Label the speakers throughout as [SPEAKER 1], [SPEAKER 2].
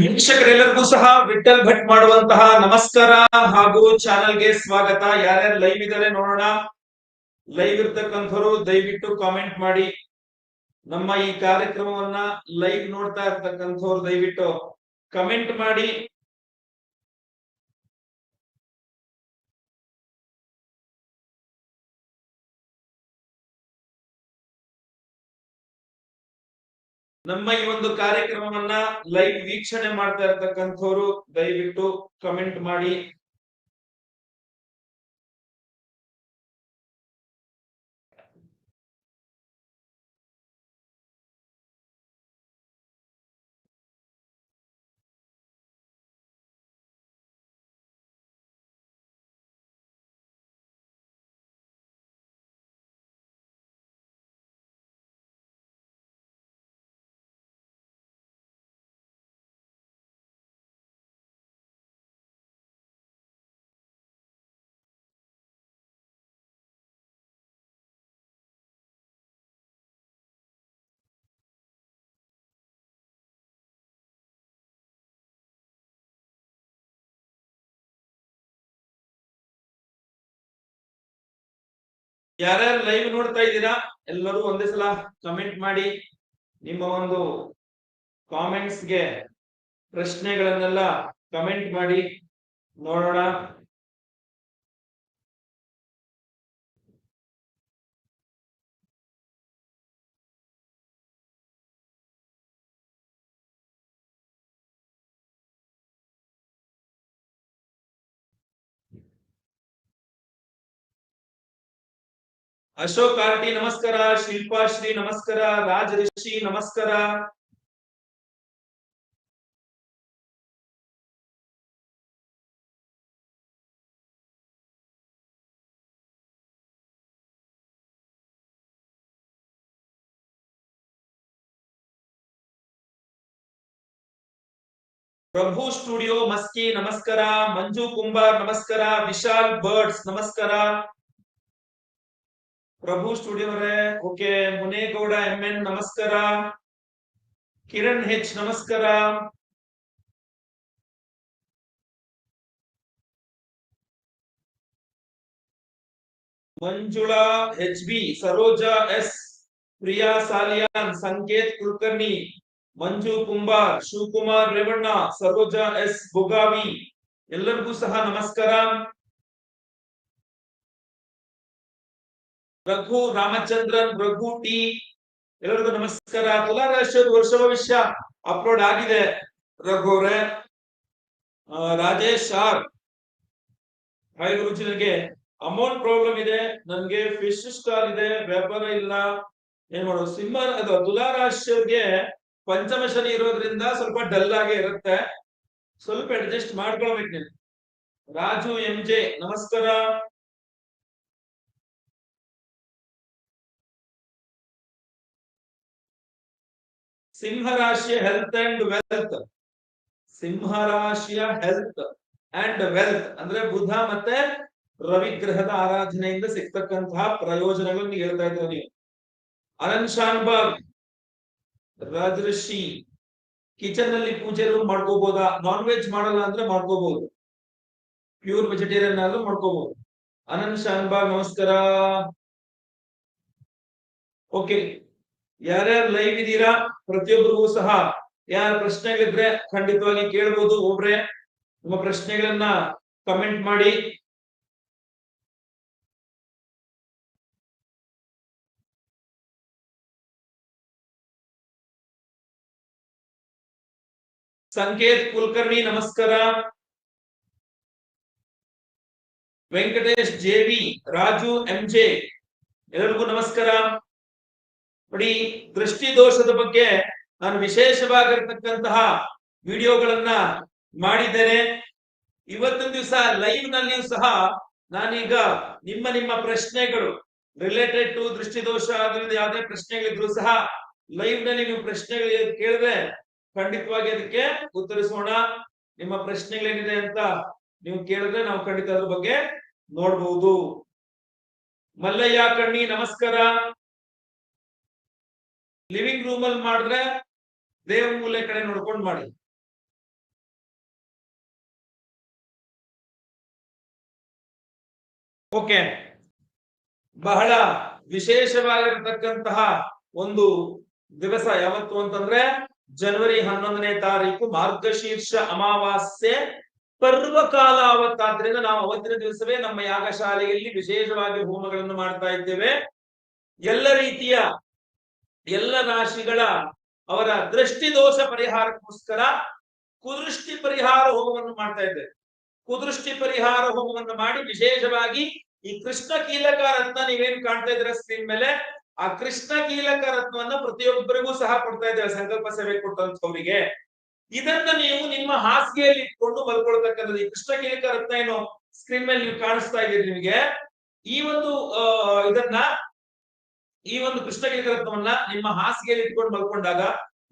[SPEAKER 1] ವೀಕ್ಷಕರೆಲ್ಲರಿಗೂ ಸಹ ವಿಠಲ್ ಭಟ್ ಮಾಡುವಂತಹ ನಮಸ್ಕಾರ ಹಾಗೂ ಚಾನೆಲ್ಗೆ ಸ್ವಾಗತ. ಯಾರ್ಯಾರು ಲೈವ್ ಇದಾರೆ ನೋಡೋಣ. ಲೈವ್ ಇರ್ತಕ್ಕಂಥವ್ರು ದಯವಿಟ್ಟು ಕಾಮೆಂಟ್ ಮಾಡಿ. ನಮ್ಮ ಈ ಕಾರ್ಯಕ್ರಮವನ್ನ ಲೈವ್ ನೋಡ್ತಾ ಇರ್ತಕ್ಕಂಥವ್ರು ದಯವಿಟ್ಟು ಕಮೆಂಟ್ ಮಾಡಿ. ನಮ್ಮ ಈ ಒಂದು ಕಾರ್ಯಕ್ರಮವನ್ನ ಲೈವ್ ವೀಕ್ಷಣೆ ಮಾಡ್ತಾ ಇರ್ತಕ್ಕಂಥವ್ರು ದಯವಿಟ್ಟು ಕಮೆಂಟ್ ಮಾಡಿ. ಯಾರ್ಯಾರು ಲೈವ್ ನೋಡ್ತಾ ಇದ್ದೀರಾ, ಎಲ್ಲರೂ ಒಂದೇ ಸಲ ಕಮೆಂಟ್ ಮಾಡಿ. ನಿಮ್ಮ ಒಂದು ಕಾಮೆಂಟ್ಸ್ಗೆ ಪ್ರಶ್ನೆಗಳನ್ನೆಲ್ಲ ಕಮೆಂಟ್ ಮಾಡಿ. ನೋಡೋಣ. ಅಶೋಕ್ ಆರ್ಟಿ ನಮಸ್ಕಾರ ಶಿಲ್ಪಾಶ್ರೀ ನಮಸ್ಕಾರ ರಾಜ್ ರಿಷಿ ನಮಸ್ಕಾರ ಪ್ರಭು ಸ್ಟುಡಿಯೋ ಮಸ್ಕಿ ನಮಸ್ಕಾರ ಮಂಜು ಕುಂಬಾರ್ ನಮಸ್ಕಾರ ವಿಶಾಲ್ ಬರ್ಡ್ಸ್ ನಮಸ್ಕಾರ ಪ್ರಭು ಸ್ಟುಡಿಯೋ ಅವರೇ ಓಕೆ ಮುನೇಗೌಡ ಎಂ ಎನ್ ನಮಸ್ಕಾರ ಕಿರಣ್ ಹೆಚ್ ನಮಸ್ಕಾರ Manjula H B Saroja S Priya Saliyan Sanket Kulkarni Manju Kumbar Shivakumar Revanna Saroja S Bogavi ಎಲ್ಲರಿಗೂ ಸಹ ನಮಸ್ಕಾರ ರಘು ರಾಮಚಂದ್ರನ್, ರಘು ಟಿ. ಎಲ್ಲರಿಗೂ ನಮಸ್ಕಾರ. ತುಲಾ ರಾಶಿಯದ ವರ್ಷ ಭವಿಷ್ಯ ಅಪ್ಲೋಡ್ ಆಗಿದೆ. ರಘು ರಾಜೇಶ್ ಆರ್. ಹಾಯ್ ಗುರುಜಿ, ನನಗೆ ಅಮೌಂಟ್ ಪ್ರಾಬ್ಲಮ್ ಇದೆ. ನನ್ಗೆ ಫಿಶ್ ಸ್ಟಾಲ್ ಇದೆ. ವ್ಯಾಪಾರ ಇಲ್ಲ. ಏನ್ ಮಾಡೋದು? ಸಿಂಹ, ಅದು ತುಲಾ ಪಂಚಮ ಶನಿ ಇರೋದ್ರಿಂದ ಸ್ವಲ್ಪ ಡಲ್ ಆಗೇ ಇರುತ್ತೆ. ಸ್ವಲ್ಪ ಅಡ್ಜಸ್ಟ್ ಮಾಡ್ಕೊಳ್ಬೇಕು ನೀನು. ರಾಜು, ಎಂ ಜೆ, ನಮಸ್ಕಾರ. ಸಿಂಹ ರಾಶಿಯ ಹೆಲ್ತ್ ಅಂಡ್ ವೆಲ್ತ್ ಸಿಂಹ ರಾಶಿಯ ಹೆಲ್ತ್ ಅಂಡ್ ವೆಲ್ತ್ ಅಂದ್ರೆ ಬುಧ ಮತ್ತೆ ರವಿ ಗ್ರಹದ ಆರಾಧನೆಯಿಂದ ಸಿಗ್ತಕ್ಕಂತಹ ಪ್ರಯೋಜನಗಳನ್ನು ಹೇಳ್ತಾ ಇದ್ರು ನೀವು. ಅನಂತ್ ಶಾನ್ಬಾಗ್ ರಾಜಋಷಿ ಕಿಚನ್ನಲ್ಲಿ ಪೂಜೆ ಮಾಡ್ಕೋಬಹುದಾ ನಾನ್ ವೆಜ್ ಮಾಡಲ್ಲ ಅಂದ್ರೆ ಮಾಡ್ಕೋಬಹುದು ಪ್ಯೂರ್ ವೆಜಿಟೇರಿಯನ್ ಆದ್ರೂ ಮಾಡ್ಕೋಬಹುದು ಅನಂತ್ ಶಾನ್ಬಾಗ್ ನಮಸ್ಕಾರ. ಓಕೆ ಯಾರ್ಯಾರು ಲೈವ್ ಇದೀರಾ ಪ್ರತಿಯೊಬ್ಬರಿಗೂ ಸಹ ಯಾರ ಪ್ರಶ್ನೆಗಳಿದ್ರೆ ಖಂಡಿತವಾಗಿ ಕೇಳ್ಬೋದು. ಒಬ್ರೆ ನಿಮ್ಮ ಪ್ರಶ್ನೆಗಳನ್ನ ಕಮೆಂಟ್ ಮಾಡಿ. ಸಂಕೇತ್ ಕುಲಕರ್ಣಿ, ನಮಸ್ಕಾರ. ವೆಂಕಟೇಶ್ ಜೆವಿ ರಾಜು ಎಂಜೆ ಎಲ್ಲರಿಗೂ ನಮಸ್ಕಾರ. ನೋಡಿ ದೃಷ್ಟಿ ದೋಷದ ಬಗ್ಗೆ ನಾನು ವಿಶೇಷವಾಗಿರ್ತಕ್ಕಂತಹ ವಿಡಿಯೋಗಳನ್ನ ಮಾಡಿದ್ದೇನೆ. ಇವತ್ತಿನ ದಿವಸ ಲೈವ್ ನಲ್ಲಿಯೂ ಸಹ ನಾನೀಗ ನಿಮ್ಮ ನಿಮ್ಮ ಪ್ರಶ್ನೆಗಳು ರಿಲೇಟೆಡ್ ಟು ದೃಷ್ಟಿ ದೋಷ ಅದರಿಂದ ಯಾವುದೇ ಪ್ರಶ್ನೆಗಳಿದ್ರು ಸಹ ಲೈವ್ನಲ್ಲಿ ನೀವು ಪ್ರಶ್ನೆಗಳು ಕೇಳಿದ್ರೆ ಖಂಡಿತವಾಗಿ ಅದಕ್ಕೆ ಉತ್ತರಿಸೋಣ. ನಿಮ್ಮ ಪ್ರಶ್ನೆಗಳೇನಿದೆ ಅಂತ ನೀವು ಕೇಳಿದ್ರೆ ನಾವು ಖಂಡಿತ ಅದ್ರ ಬಗ್ಗೆ ನೋಡಬಹುದು ಮಲ್ಲಯ್ಯ ಕಣ್ಣಿ, ನಮಸ್ಕಾರ. ಲಿವಿಂಗ್ ರೂಮ್ ಅಲ್ಲಿ ಮಾಡಿದ್ರೆ ದೇವ ಮೂಲೆ ಕಡೆ ನೋಡ್ಕೊಂಡು ಮಾಡಿ. ಓಕೆ ಬಹಳ ವಿಶೇಷವಾಗಿರತಕ್ಕಂತಹ ಒಂದು ದಿವಸ ಯಾವತ್ತು ಅಂತಂದ್ರೆ ಜನವರಿ ಹನ್ನೊಂದನೇ ತಾರೀಕು ಮಾರ್ಗಶೀರ್ಷ ಅಮಾವಾಸ್ಯೆ ಪರ್ವಕಾಲ ಅವತ್ತಾದ್ರಿಂದ ನಾವು ಅವತ್ತಿನ ದಿವಸವೇ ನಮ್ಮ ಯಾಗಶಾಲೆಯಲ್ಲಿ ವಿಶೇಷವಾಗಿ ಹೋಮಗಳನ್ನು ಮಾಡ್ತಾ ಇದ್ದೇವೆ. ಎಲ್ಲ ರೀತಿಯ ಎಲ್ಲ ರಾಶಿಗಳ ಅವರ ದೃಷ್ಟಿ ದೋಷ ಪರಿಹಾರಕ್ಕೋಸ್ಕರ ಕುದೃಷ್ಟಿ ಪರಿಹಾರ ಹೋಮವನ್ನು ಮಾಡ್ತಾ ಇದ್ದೇವೆ ಕುದೃಷ್ಟಿ ಪರಿಹಾರ ಹೋಮವನ್ನು ಮಾಡಿ ವಿಶೇಷವಾಗಿ ಈ ಕೃಷ್ಣ ಕೀಲಕ ರತ್ನ ನೀವೇನ್ ಕಾಣ್ತಾ ಇದ್ರ ಸ್ಕ್ರೀನ್ ಮೇಲೆ? ಆ ಕೃಷ್ಣ ಕೀಲಕ ರತ್ನವನ್ನ ಪ್ರತಿಯೊಬ್ಬರಿಗೂ ಸಹ ಕೊಡ್ತಾ ಇದ್ದೇವೆ ಸಂಕಲ್ಪ ಸೇವೆ ಕೊಟ್ಟಂತವರಿಗೆ ಇದನ್ನ ನೀವು ನಿಮ್ಮ ಹಾಸಿಗೆಯಲ್ಲಿ ಇಟ್ಕೊಂಡು ಮಲ್ಕೊಳ್ತಕ್ಕಂಥದ್ದು. ಈ ಕೃಷ್ಣ ಕೀಲಕ ರತ್ನ ಏನು ಸ್ಕ್ರೀನ್ ಮೇಲೆ ನೀವು ಕಾಣಿಸ್ತಾ ಇದ್ದೀರಿ ನಿಮಗೆ. ಈ ಒಂದು ಇದನ್ನ ಈ ಒಂದು ಕೃಷ್ಣ ಕೀಲಕ ರತ್ನವನ್ನ ನಿಮ್ಮ ಹಾಸಿಗೆಯಲ್ಲಿ ಇಟ್ಕೊಂಡು ಮಲ್ಕೊಂಡಾಗ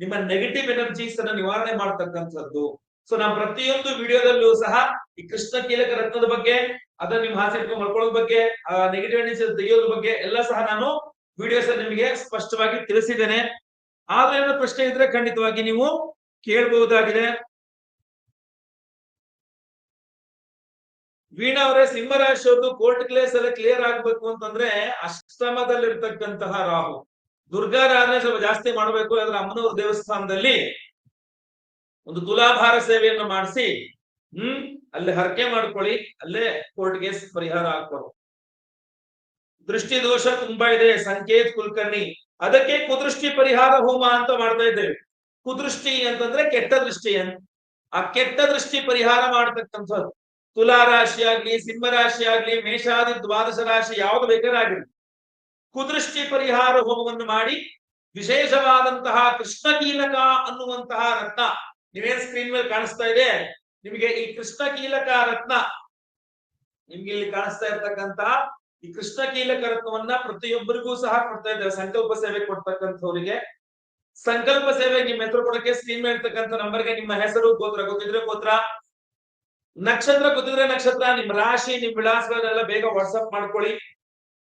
[SPEAKER 1] ನಿಮ್ಮ ನೆಗೆಟಿವ್ ಎನರ್ಜೀಸ್ ಅನ್ನ ನಿವಾರಣೆ ಮಾಡ್ತಕ್ಕಂಥದ್ದು. ಸೊ ನಾವು ಪ್ರತಿಯೊಂದು ವಿಡಿಯೋದಲ್ಲೂ ಸಹ ಈ ಕೃಷ್ಣ ಕೀಲಕ ರತ್ನದ ಬಗ್ಗೆ, ಅದನ್ನ ನಿಮ್ಮ ಹಾಸಿಗೆ ಇಟ್ಕೊಂಡು ಮಲ್ಕೊಳ್ಳೋದ್ ಬಗ್ಗೆ ನೆಗೆಟಿವ್ ಎನರ್ಜಿ ತೆಗೆಯೋದ್ರ ಬಗ್ಗೆ ಎಲ್ಲ ಸಹ ನಾನು ವಿಡಿಯೋಸ್ ನಿಮಗೆ ಸ್ಪಷ್ಟವಾಗಿ ತಿಳಿಸಿದ್ದೇನೆ. ಆದ್ರೆ ಪ್ರಶ್ನೆ ಇದ್ರೆ ಖಂಡಿತವಾಗಿ ನೀವು ಕೇಳಬಹುದಾಗಿದೆ ವೀಣಾ ಅವರೇ ಸಿಂಹರಾಶಿಯವ್ರದ್ದು ಕೋರ್ಟ್ ಕ್ಲೇಸ್ ಎಲ್ಲ ಕ್ಲಿಯರ್ ಆಗ್ಬೇಕು ಅಂತಂದ್ರೆ ಅಷ್ಟಮದಲ್ಲಿರ್ತಕ್ಕಂತಹ ರಾಹು. ದುರ್ಗಾರಾಧನೆ ಸ್ವಲ್ಪ ಜಾಸ್ತಿ ಮಾಡಬೇಕು ಅಂದ್ರೆ ಅಮ್ಮನವ್ರ ದೇವಸ್ಥಾನದಲ್ಲಿ ಒಂದು ತುಲಾಭಾರ ಸೇವೆಯನ್ನು ಮಾಡಿಸಿ, ಹ್ಮ್, ಅಲ್ಲಿ ಹರಕೆ ಮಾಡ್ಕೊಳ್ಳಿ, ಅಲ್ಲೇ ಕೋರ್ಟ್ ಕೇಸ್ ಪರಿಹಾರ ಹಾಕೋರು ದೃಷ್ಟಿ ದೋಷ ತುಂಬಾ ಇದೆ, ಸಂಕೇತ್ ಕುಲಕರ್ಣಿ. ಅದಕ್ಕೆ ಕುದೃಷ್ಟಿ ಪರಿಹಾರ ಹೋಮ ಅಂತ ಮಾಡ್ತಾ ಇದ್ದೇವೆ. ಕುದೃಷ್ಟಿ ಅಂತಂದ್ರೆ ಕೆಟ್ಟ ದೃಷ್ಟಿ ಅಂತ. ಆ ಕೆಟ್ಟ ದೃಷ್ಟಿ ಪರಿಹಾರ ಮಾಡತಕ್ಕಂಥದ್ದು. ತುಲಾ ರಾಶಿ ಆಗ್ಲಿ ಸಿಂಹ ರಾಶಿ ಆಗ್ಲಿ ಮೇಷಾದಿ, ದ್ವಾದಶ ರಾಶಿ ಯಾವುದು ಬೇಕಾಗಿರಲಿ ಕುದೃಷ್ಟಿ ಪರಿಹಾರ ಹೋಮವನ್ನು ಮಾಡಿ ವಿಶೇಷವಾದಂತಹ ಕೃಷ್ಣ ಕೀಲಕ ಅನ್ನುವಂತಹ ರತ್ನ. ನೀವೇನ್ ಸ್ಕ್ರೀನ್ ಮೇಲೆ ಕಾಣಿಸ್ತಾ ಇದೆ? ನಿಮಗೆ ಈ ಕೃಷ್ಣ ಕೀಲಕ ರತ್ನ ನಿಮ್ಗೆ ಇಲ್ಲಿ ಕಾಣಿಸ್ತಾ ಇರ್ತಕ್ಕಂತಹ ಈ ಕೃಷ್ಣ ಕೀಲಕ ರತ್ನವನ್ನ ಪ್ರತಿಯೊಬ್ಬರಿಗೂ ಸಹ ಕೊಡ್ತಾ ಇದ್ದಾರೆ. ಸಂಕಲ್ಪ ಸೇವೆ ಕೊಡ್ತಕ್ಕಂಥವ್ರಿಗೆ. ಸಂಕಲ್ಪ ಸೇವೆ ನಿಮ್ಮ ಹೆಸರು ಕೊಡಕ್ಕೆ ಸ್ಕ್ರೀನ್ ಮೇಲೆ ಇರ್ತಕ್ಕಂಥ ನಂಬರ್ಗೆ ನಿಮ್ಮ ಹೆಸರು, ಗೋತ್ರ, ಗೊತ್ತಿದ್ರೆ ಗೋತ್ರ. ನಕ್ಷತ್ರ ಗೊತ್ತಿದ್ರೆ ನಕ್ಷತ್ರ, ನಿಮ್ ರಾಶಿ, ನಿಮ್ ವಿಳಾಸಗಳನ್ನೆಲ್ಲ ಬೇಗ ವಾಟ್ಸಪ್ ಮಾಡ್ಕೊಳ್ಳಿ.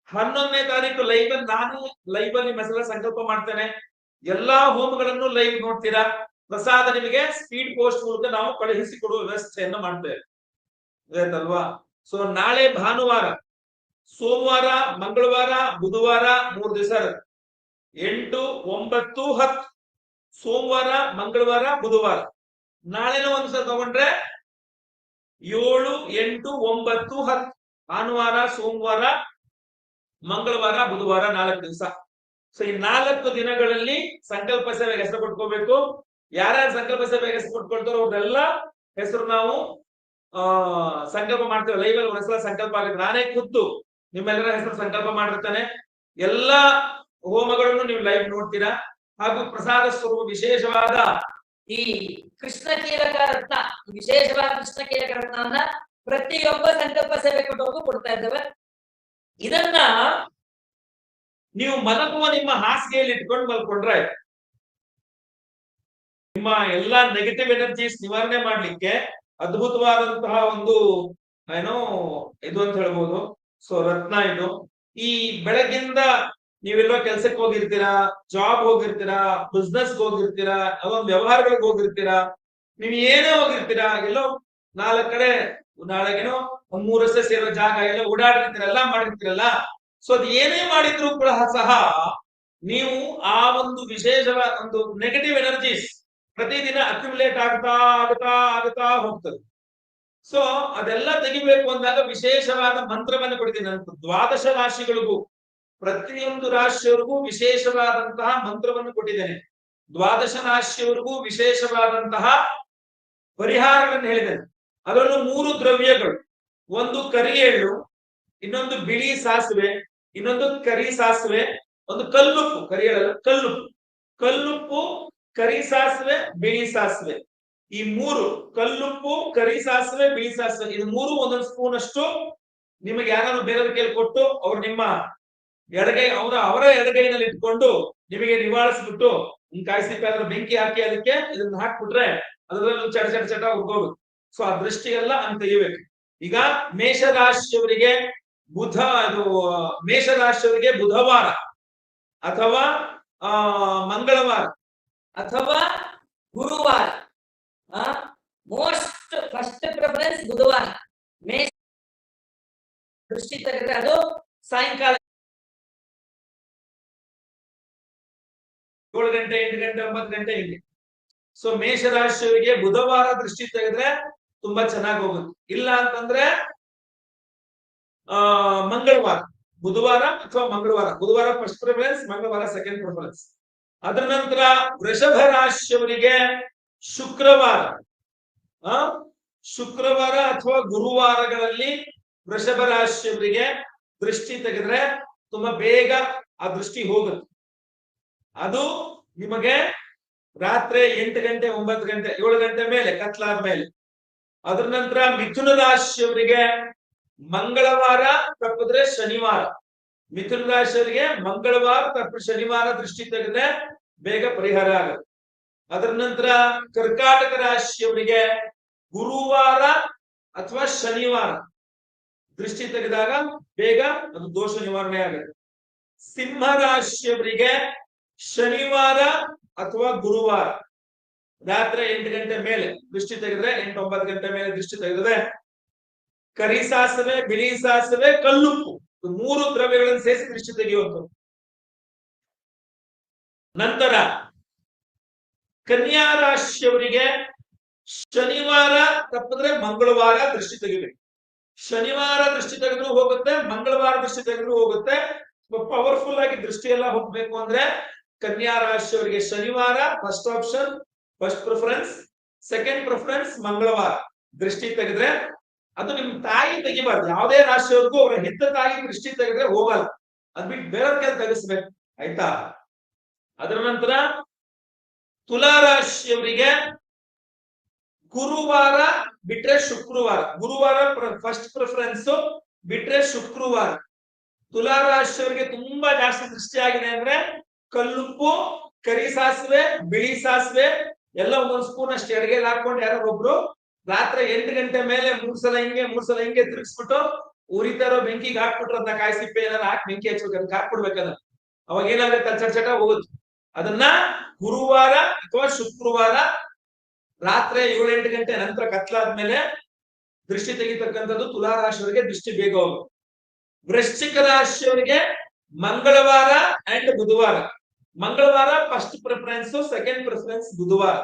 [SPEAKER 1] ಹನ್ನೊಂದನೇ ತಾರೀಕು ಲೈವ್ ನಾನು ಲೈವ್ ಅಲ್ಲಿ ಮೆಸಲ ಸಂಕಲ್ಪ ಮಾಡ್ತೇನೆ. ಎಲ್ಲಾ ಹೋಮ್ಗಳನ್ನು ಲೈವ್ ನೋಡ್ತೀರಾ? ಪ್ರಸಾದ ನಿಮಗೆ ಸ್ಪೀಡ್ ಪೋಸ್ಟ್ ಮೂಲಕ ನಾವು ಕಳುಹಿಸಿ ಕೊಡುವ ವ್ಯವಸ್ಥೆಯನ್ನು ಮಾಡ್ತೇವೆ. ಆಯ್ತಲ್ವಾ? ಸೊ ನಾಳೆ ಭಾನುವಾರ, ಸೋಮವಾರ, ಮಂಗಳವಾರ, ಬುಧವಾರ ಮೂರ್ ದಿವಸ ಎಂಟು, ಒಂಬತ್ತು, ಹತ್ತು, ಸೋಮವಾರ, ಮಂಗಳವಾರ, ಬುಧವಾರ. ನಾಳೆನೂ ಒಂದ್ಸಲ ತಗೊಂಡ್ರೆ ಏಳು, ಎಂಟು, ಒಂಬತ್ತು, ಹತ್ತು. ಭಾನುವಾರ, ಸೋಮವಾರ, ಮಂಗಳವಾರ, ಬುಧವಾರ ನಾಲ್ಕು ದಿವಸ. ಸೊ ಈ ನಾಲ್ಕು ದಿನಗಳಲ್ಲಿ ಸಂಕಲ್ಪ ಸೇವೆಗೆ ಹೆಸರು ಕೊಟ್ಕೋಬೇಕು. ಯಾರ್ಯಾರು ಸಂಕಲ್ಪ ಸೇವೆಗೆ ಹೆಸರು ಕೊಟ್ಕೊಳ್ತಾರೋ ಅವ್ರೆಲ್ಲ ಹೆಸರು ನಾವು, ಆ, ಸಂಕಲ್ಪ ಮಾಡ್ತೇವೆ. ಲೈವ್ ಅಲ್ಲಿ ಒಂದ್ಸಲ ಸಂಕಲ್ಪ ಆಗುತ್ತೆ. ನಾನೇ ಖುದ್ದು ನಿಮ್ಮೆಲ್ಲರ ಹೆಸರು ಸಂಕಲ್ಪ ಮಾಡಿರ್ತಾನೆ. ಎಲ್ಲಾ ಹೋಮಗಳನ್ನು ನೀವು ಲೈವ್ ನೋಡ್ತೀರಾ. ಹಾಗೂ ಪ್ರಸಾದ ಸ್ವರೂಪ ವಿಶೇಷವಾದ
[SPEAKER 2] ಈ ಕೃಷ್ಣ ಕೀಲಕ ರತ್ನ ವಿಶೇಷವಾದ ಕೃಷ್ಣ ಕೀಲಕ ರತ್ನವನ್ನ ಪ್ರತಿಯೊಬ್ಬ ಸಂಕಲ್ಪ ಸೇವೆ ಕೊಟ್ಟವ್ರಿಗೂ ಕೊಡ್ತಾ ಇದ್ದೇವೆ. ಇದನ್ನ
[SPEAKER 1] ನೀವು ಮಲಗುವ ನಿಮ್ಮ ಹಾಸಿಗೆಯಲ್ಲಿ ಇಟ್ಕೊಂಡು ಮಲ್ಕೊಂಡ್ರೆ ನಿಮ್ಮ ಎಲ್ಲಾ ನೆಗೆಟಿವ್ ಎನರ್ಜೀಸ್ ನಿವಾರಣೆ ಮಾಡ್ಲಿಕ್ಕೆ ಅದ್ಭುತವಾದಂತಹ ಒಂದು, ಏನೋ, ಇದು ಅಂತ ಹೇಳ್ಬೋದು. ಸೊ ರತ್ನ ಇದು. ಈ ಬೆಳಗಿಂದ ನೀವೆಲ್ಲೋ ಕೆಲ್ಸಕ್ಕೆ ಹೋಗಿರ್ತೀರಾ ಜಾಬ್ ಹೋಗಿರ್ತೀರಾ ಬಿಸ್ನೆಸ್ ಹೋಗಿರ್ತೀರಾ ಅದೊಂದು ವ್ಯವಹಾರಗಳಿಗೆ ಹೋಗಿರ್ತೀರಾ, ನೀವ್ ಏನೇ ಹೋಗಿರ್ತೀರಾ ಎಲ್ಲೋ ನಾಲ್ಕ್ ಕಡೆ ನಾಳೆಗೇನೋ ಒಂದ್ ಮೂರ್ ವರ್ಷ ಸೇರೋ ಜಾಗ, ಎಲ್ಲ ಓಡಾಡಿರ್ತೀರಲ್ಲ ಮಾಡಿರ್ತೀರಲ್ಲ? ಸೊ ಅದ್ ಏನೇ ಮಾಡಿದ್ರು ಕೂಡ ಸಹ ನೀವು ಆ ಒಂದು ವಿಶೇಷವಾದ ಒಂದು ನೆಗೆಟಿವ್ ಎನರ್ಜೀಸ್ ಪ್ರತಿದಿನ ಅಕ್ಯುಮುಲೇಟ್ ಆಗ್ತಾ ಆಗ್ತಾ ಆಗ್ತಾ ಹೋಗ್ತದೆ. ಸೊ ಅದೆಲ್ಲ ತೆಗಿಬೇಕು ಅಂದಾಗ ವಿಶೇಷವಾದ ಮಂತ್ರವನ್ನು ಕೊಡ್ತೀನಿ ನಾನು ದ್ವಾದಶ ರಾಶಿಗಳಿಗೂ ಪ್ರತಿಯೊಂದು ರಾಶಿಯವರಿಗೂ ವಿಶೇಷವಾದಂತಹ ಮಂತ್ರವನ್ನು ಕೊಟ್ಟಿದ್ದೇನೆ. ದ್ವಾದಶ ರಾಶಿಯವರಿಗೂ ವಿಶೇಷವಾದಂತಹ ಪರಿಹಾರಗಳನ್ನು ಹೇಳಿದ್ದೇನೆ. ಅದರಲ್ಲೂ ಮೂರು ದ್ರವ್ಯಗಳು. ಒಂದು ಕರಿ ಎಳ್ಳು ಇನ್ನೊಂದು ಬಿಳಿ ಸಾಸಿವೆ, ಇನ್ನೊಂದು ಕರಿ ಸಾಸಿವೆ, ಒಂದು ಕಲ್ಲುಪ್ಪು. ಕರಿ ಎಳ್ಳಲ್ಲ ಕಲ್ಲುಪ್ಪು. ಕಲ್ಲುಪ್ಪು, ಕರಿ ಸಾಸಿವೆ, ಬಿಳಿ ಸಾಸಿವೆ. ಈ ಮೂರು, ಕಲ್ಲುಪ್ಪು, ಕರಿ ಸಾಸಿವೆ, ಬಿಳಿ ಸಾಸಿವೆ, ಇದು ಮೂರು ಒಂದೊಂದು ಸ್ಪೂನ್ ಅಷ್ಟು ನಿಮಗೆ ಯಾರಾದ್ರೂ ಬೇರೆಯವ್ರ ಕೇಳಿ ಕೊಟ್ಟು ಅವ್ರು ನಿಮ್ಮ ಎಡಗೈ ಅವರ ಅವರ ಎಡಗೈನಲ್ಲಿ ಇಟ್ಕೊಂಡು ನಿಮಗೆ ನಿವಾರಿಸ್ಬಿಟ್ಟು ಹಿಂಗ್ ಕಾಯಿಸ್ಲಿಕ್ಕೆ ಅದ್ರ ಬೆಂಕಿ ಹಾಕಿ ಅದಕ್ಕೆ ಇದನ್ನ ಹಾಕ್ಬಿಟ್ರೆ ಅದರಲ್ಲೂ ಚಟ ಚಟ ಚಟ ಉರ್ಕೋಬೇಕು ಸೊ ಆ ದೃಷ್ಟಿಗೆಲ್ಲ ಅಂತ ತೆಗಿಬೇಕು ಈಗ ಮೇಷರಾಶಿಯವರಿಗೆ ಬುಧ ಅದು ಮೇಷರಾಶಿಯವರಿಗೆ ಬುಧವಾರ ಅಥವಾ, ಆ, ಮಂಗಳವಾರ
[SPEAKER 2] ಅಥವಾ ಗುರುವಾರ ಮೋಸ್ಟ್ ಫಸ್ಟ್ ಪ್ರಿಫರೆನ್ಸ್ ಬುಧವಾರ. ಮೇ ದೃಷ್ಟಿ ತೆಗೆದ್ರೆ ಅದು ಸಾಯಂಕಾಲ
[SPEAKER 1] ಏಳು ಗಂಟೆ, ಎಂಟು ಗಂಟೆ, ಒಂಬತ್ತು ಗಂಟೆ ಇಲ್ಲಿ. ಸೊ ಮೇಷರಾಶಿಯವರಿಗೆ ಬುಧವಾರ ದೃಷ್ಟಿ ತೆಗೆದ್ರೆ ತುಂಬಾ ಚೆನ್ನಾಗಿ ಹೋಗುತ್ತೆ. ಇಲ್ಲ ಅಂತಂದ್ರೆ, ಆ, ಮಂಗಳವಾರ, ಬುಧವಾರ ಅಥವಾ ಮಂಗಳವಾರ, ಬುಧವಾರ ಫಸ್ಟ್ ಪ್ರಿಫರೆನ್ಸ್ ಮಂಗಳವಾರ ಸೆಕೆಂಡ್ ಪ್ರಿಫರೆನ್ಸ್ ಅದರ ನಂತರ ವೃಷಭ ರಾಶಿಯವರಿಗೆ ಶುಕ್ರವಾರ, ಆ, ಶುಕ್ರವಾರ ಅಥವಾ ಗುರುವಾರಗಳಲ್ಲಿ ವೃಷಭ ರಾಶಿಯವರಿಗೆ ದೃಷ್ಟಿ ತೆಗೆದ್ರೆ ತುಂಬಾ ಬೇಗ ಆ ದೃಷ್ಟಿ ಹೋಗುತ್ತೆ. ಅದು ನಿಮಗೆ ರಾತ್ರಿ ಎಂಟು ಗಂಟೆ, ಒಂಬತ್ತು ಗಂಟೆ, ಏಳು ಗಂಟೆ ಮೇಲೆ, ಕತ್ಲಾದ ಮೇಲೆ. ಅದ್ರ ನಂತರ ಮಿಥುನ ರಾಶಿಯವರಿಗೆ ಮಂಗಳವಾರ, ತಪ್ಪಿದ್ರೆ ಶನಿವಾರ. ಮಿಥುನ ರಾಶಿಯವರಿಗೆ ಮಂಗಳವಾರ ತಪ್ಪ ಶನಿವಾರ ದೃಷ್ಟಿ ತೆಗೆದ್ರೆ ಬೇಗ ಪರಿಹಾರ ಆಗುತ್ತೆ. ಅದರ ನಂತರ ಕರ್ಕಾಟಕ ರಾಶಿಯವರಿಗೆ ಗುರುವಾರ ಅಥವಾ ಶನಿವಾರ ದೃಷ್ಟಿ ತೆಗೆದಾಗ ಬೇಗ ಅದು ದೋಷ ನಿವಾರಣೆ ಆಗುತ್ತೆ. ಸಿಂಹ ರಾಶಿಯವರಿಗೆ ಶನಿವಾರ ಅಥವಾ ಗುರುವಾರ? ರಾತ್ರಿ ಎಂಟು ಗಂಟೆ ಮೇಲೆ ದೃಷ್ಟಿ ತೆಗೆದ್ರೆ ಎಂಟು ಒಂಬತ್ತು ಗಂಟೆ ಮೇಲೆ ದೃಷ್ಟಿ ತೆಗೆದ್ರೆ ಕರಿ ಸಾಸಿವೆ, ಬಿಳಿ ಸಾಸಿವೆ, ಕಲ್ಲುಪ್ಪು ಮೂರು ದ್ರವ್ಯಗಳನ್ನು ಸೇರಿಸಿ ದೃಷ್ಟಿ ತೆಗೆಯುವಂತ ನಂತರ ಕನ್ಯಾ ರಾಶಿಯವರಿಗೆ ಶನಿವಾರ ತಪ್ಪಿದ್ರೆ ಮಂಗಳವಾರ ದೃಷ್ಟಿ ತೆಗಿಬೇಕು. ಶನಿವಾರ ದೃಷ್ಟಿ ತೆಗೆದ್ರು ಹೋಗುತ್ತೆ, ಮಂಗಳವಾರ ದೃಷ್ಟಿ ತೆಗೆದ್ರು ಹೋಗುತ್ತೆ. ಪವರ್ಫುಲ್ ಆಗಿ ದೃಷ್ಟಿ ಎಲ್ಲ ಹೋಗ್ಬೇಕು ಅಂದ್ರೆ ಕನ್ಯಾ ರಾಶಿಯವರಿಗೆ ಶನಿವಾರ first option first preference second preference ಮಂಗಳವಾರ. ದೃಷ್ಟಿ ತೆಗೆದ್ರೆ ಅದು ನಿಮ್ ತಾಯಿ ತೆಗಿಬಾರ್ದು. ಯಾವುದೇ ರಾಶಿಯವರೆಗೂ ಅವರ ಹೆತ್ತ ತಾಯಿ ದೃಷ್ಟಿ ತೆಗೆದ್ರೆ ಹೋಗಲ್ಲ. ಅದ್ ಬಿಟ್ಟು ಬೇರೆ ತೆಗಿಸ್ಬೇಕು. ಆಯ್ತಾ? ಅದರ ನಂತರ ತುಲಾ ರಾಶಿಯವರಿಗೆ ಗುರುವಾರ ಬಿಟ್ರೆ ಶುಕ್ರವಾರ. ಗುರುವಾರ ಫಸ್ಟ್ ಪ್ರಿಫರೆನ್ಸ್ ಬಿಟ್ರೆ ಶುಕ್ರವಾರ. ತುಲಾ ರಾಶಿಯವರಿಗೆ ತುಂಬಾ ಜಾಸ್ತಿ ದೃಷ್ಟಿ ಆಗಿದೆ ಅಂದ್ರೆ ಕಲ್ಲುಪ್ಪು, ಕರಿ ಸಾಸಿವೆ, ಬಿಳಿ ಸಾಸಿವೆ, ಎಲ್ಲ ಒಂದೊಂದು ಸ್ಪೂನ್ ಅಷ್ಟು. ಎಡಗೈಲಿ ಹಾಕೊಂಡು ಯಾರೋ ಒಬ್ರು ರಾತ್ರಿ ಎಂಟು ಗಂಟೆ ಮೇಲೆ ಮೂರ್ ಸಲ ಹಿಂಗೆ, ಮೂರ್ ಸಲ ಹಿಂಗೆ ತಿರುಗಿಸ್ಬಿಟ್ಟು ಉರಿತಾರೋ ಬೆಂಕಿಗೆ ಹಾಕ್ಬಿಟ್ರ ಅಂತ ಕಾಯಿ ಸಿಪ್ಪೆ ಏನಾರ ಹಾಕಿ ಬೆಂಕಿ ಹಚ್ಬೇಕು ಹಾಕ್ಬಿಡ್ಬೇಕದ ಅವಾಗ ಏನಾಗುತ್ತೆ ಚಟ ಚಟ ಹೋಗುತ್ತೆ. ಅದನ್ನ ಗುರುವಾರ ಅಥವಾ ಶುಕ್ರವಾರ ರಾತ್ರಿ ಏಳೆಂಟು ಗಂಟೆ ನಂತರ ಕತ್ಲಾದ್ಮೇಲೆ ದೃಷ್ಟಿ ತೆಗಿತಕ್ಕಂಥದ್ದು ತುಲಾ ರಾಶಿಯವರಿಗೆ ದೃಷ್ಟಿ ಬೇಗ ಹೋಗುತ್ತೆ. ವೃಶ್ಚಿಕ ರಾಶಿಯವರಿಗೆ ಮಂಗಳವಾರ ಅಂಡ್ ಬುಧವಾರ. ಮಂಗಳವಾರ ಫಸ್ಟ್ ಪ್ರಿಫರೆನ್ಸ್ ಸೆಕೆಂಡ್ ಪ್ರಿಫರೆನ್ಸ್ ಬುಧವಾರ.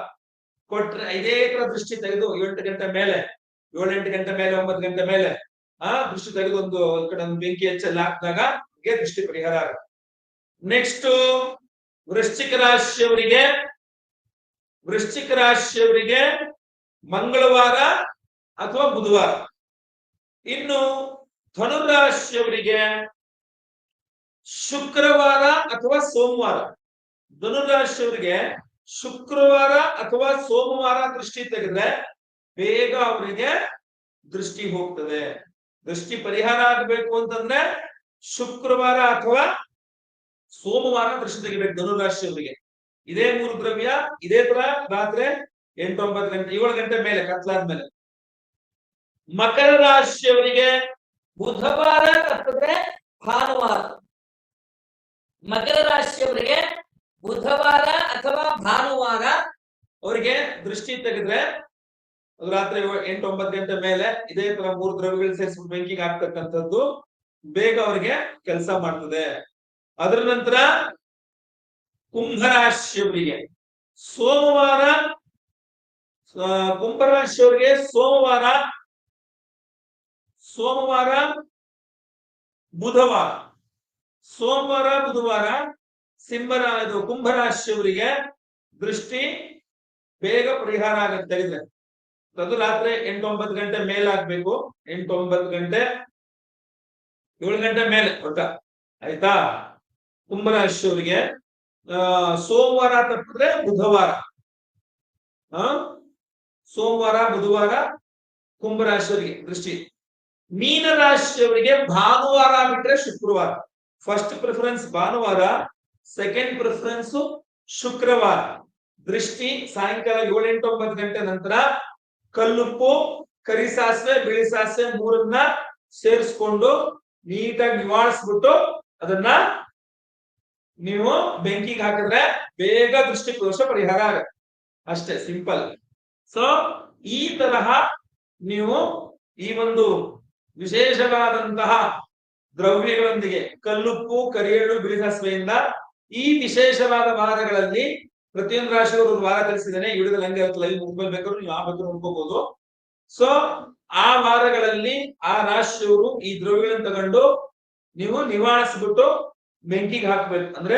[SPEAKER 1] ಕೊಟ್ರೆ ಇದೇ ತರ ದೃಷ್ಟಿ ತೆಗೆದು ಎಂಟು ಗಂಟೆ ಮೇಲೆ ಏಳೆಂಟು ಗಂಟೆ ಮೇಲೆ, ಒಂಬತ್ತು ಗಂಟೆ ಮೇಲೆ, ಆ, ದೃಷ್ಟಿ ತೆಗೆದು ಒಂದು ಒಂದ್ ಕಡೆ ಒಂದು ಬೆಂಕಿ ಹಚ್ಚಲ್ಲಿ ಹಾಕಿದಾಗ ದೃಷ್ಟಿ ಪರಿಹಾರ ನೆಕ್ಸ್ಟ್ ವೃಶ್ಚಿಕ ರಾಶಿಯವರಿಗೆ ವೃಶ್ಚಿಕ ರಾಶಿಯವರಿಗೆ ಮಂಗಳವಾರ ಅಥವಾ ಬುಧವಾರ. ಇನ್ನು ಧನುರಾಶಿಯವರಿಗೆ ಶುಕ್ರವಾರ ಅಥವಾ ಸೋಮವಾರ. ಧನುರಾಶಿಯವರಿಗೆ ಶುಕ್ರವಾರ ಅಥವಾ ಸೋಮವಾರ ದೃಷ್ಟಿ ತೆಗೆದ್ರೆ ಬೇಗ ಅವರಿಗೆ ದೃಷ್ಟಿ ಹೋಗ್ತದೆ. ದೃಷ್ಟಿ ಪರಿಹಾರ ಆಗಬೇಕು ಅಂತಂದ್ರೆ ಶುಕ್ರವಾರ ಅಥವಾ ಸೋಮವಾರ ದೃಷ್ಟಿ ತೆಗಿಬೇಕು ಧನುರಾಶಿಯವರಿಗೆ ಇದೇ ಮೂರು ದ್ರವ್ಯ, ಇದೇ ತರ ರಾತ್ರಿ ಎಂಟು ಒಂಬತ್ತು ಗಂಟೆ, ಏಳು ಗಂಟೆ ಮೇಲೆ ಕತ್ಲಾದ್ಮೇಲೆ. ಮಕರ ರಾಶಿಯವರಿಗೆ
[SPEAKER 2] ಬುಧವಾರ ತಪ್ಪಿದ್ರೆ ಭಾನುವಾರ. ಮಕರ ರಾಶಿಯವರಿಗೆ ಬುಧವಾರ ಅಥವಾ ಭಾನುವಾರ
[SPEAKER 1] ಅವರಿಗೆ ದೃಷ್ಟಿ ತೆಗೆದ್ರೆ ರಾತ್ರಿ ಎಂಟು ಒಂಬತ್ತು ಗಂಟೆ ಮೇಲೆ ಇದೇ ತರ ಮೂರು ದ್ರವ್ಯಗಳು ಸೇರಿಸಿ ಬೆಂಕಿಗೆ ಹಾಕ್ತಕ್ಕಂಥದ್ದು ಬೇಗ ಅವರಿಗೆ ಕೆಲಸ ಮಾಡ್ತದೆ. ಅದರ ನಂತರ ಕುಂಭರಾಶಿಯವರಿಗೆ. ಸೋಮವಾರ ಕುಂಭರಾಶಿಯವರಿಗೆ ಸೋಮವಾರ ಸೋಮವಾರ, ಬುಧವಾರ. ಸೋಮವಾರ, ಬುಧವಾರ ಸಿಂಹರ ಇದು ಕುಂಭರಾಶಿಯವರಿಗೆ ದೃಷ್ಟಿ ಬೇಗ ಪರಿಹಾರ ಆಗತ್ತೆ ಇದ್ರೆ ಅದು ರಾತ್ರಿ ಎಂಟು ಒಂಬತ್ತು ಗಂಟೆ ಮೇಲಾಗ್ಬೇಕು ಎಂಟು ಒಂಬತ್ತು ಗಂಟೆ, ಏಳು ಗಂಟೆ ಮೇಲೆ ಒಟ್ಟ ಆಯ್ತಾ? ಕುಂಭರಾಶಿಯವರಿಗೆ ಸೋಮವಾರ ತಪ್ಪಿದ್ರೆ ಬುಧವಾರ. ಹ ಸೋಮವಾರ, ಬುಧವಾರ ಕುಂಭರಾಶಿಯವರಿಗೆ ದೃಷ್ಟಿ. ಮೀನರಾಶಿಯವರಿಗೆ ಭಾನುವಾರ ಬಿಟ್ರೆ ಶುಕ್ರವಾರ. ಫಸ್ಟ್ ಪ್ರಿಫರೆನ್ಸ್ ಭಾನುವಾರ ಸೆಕೆಂಡ್ ಪ್ರಿಫರೆನ್ಸ್ ಶುಕ್ರವಾರ. ದೃಷ್ಟಿ ಸಾಯಂಕಾಲ ಏಳೆಂಟು ಒಂಬತ್ತು ಗಂಟೆ ನಂತರ ಕಲ್ಲುಪ್ಪು, ಕರಿ ಸಾಸಿವೆ, ಬಿಳಿ ಸಾಸಿವೆ ಮೂರನ್ನ ಸೇರಿಸ್ಕೊಂಡು ನೀಟಾಗಿ ನಿವಾಳಿಸ್ಬಿಟ್ಟು ಅದನ್ನ ನೀವು ಬೆಂಕಿಗೆ ಹಾಕಿದ್ರೆ ಬೇಗ ದೃಷ್ಟಿ ದೋಷ ಪರಿಹಾರ ಆಗುತ್ತೆ. ಅಷ್ಟೇ, ಸಿಂಪಲ್. ಸೊ ಈ ತರಹ ನೀವು ಈ ಒಂದು ವಿಶೇಷವಾದಂತಹ ದ್ರವ್ಯಗಳೊಂದಿಗೆ ಕಲ್ಲುಪ್ಪು ಕರಿಯಳು ಬಿಳಿಸಾಸುವೆಯಿಂದ ಈ ವಿಶೇಷವಾದ ವಾರಗಳಲ್ಲಿ ಪ್ರತಿಯೊಂದು ರಾಶಿಯವರು ವಾರ ತಿಳಿಸಿದ್ದೇನೆ ಹಿಡಿದ ನಂಗೆ ಲೈವ್ ಮುಗ್ಬೇಕು ನೀವು ಆ ಬಗ್ಗೆ ನೋಡ್ಕೋಬಹುದು ಸೊ ಆ ವಾರಗಳಲ್ಲಿ ಆ ರಾಶಿಯವರು ಈ ದ್ರವ್ಯಗಳನ್ನು ತಗೊಂಡು ನೀವು ನಿವಾರಿಸ್ಬಿಟ್ಟು ಬೆಂಕಿಗೆ ಹಾಕ್ಬೇಕು. ಅಂದ್ರೆ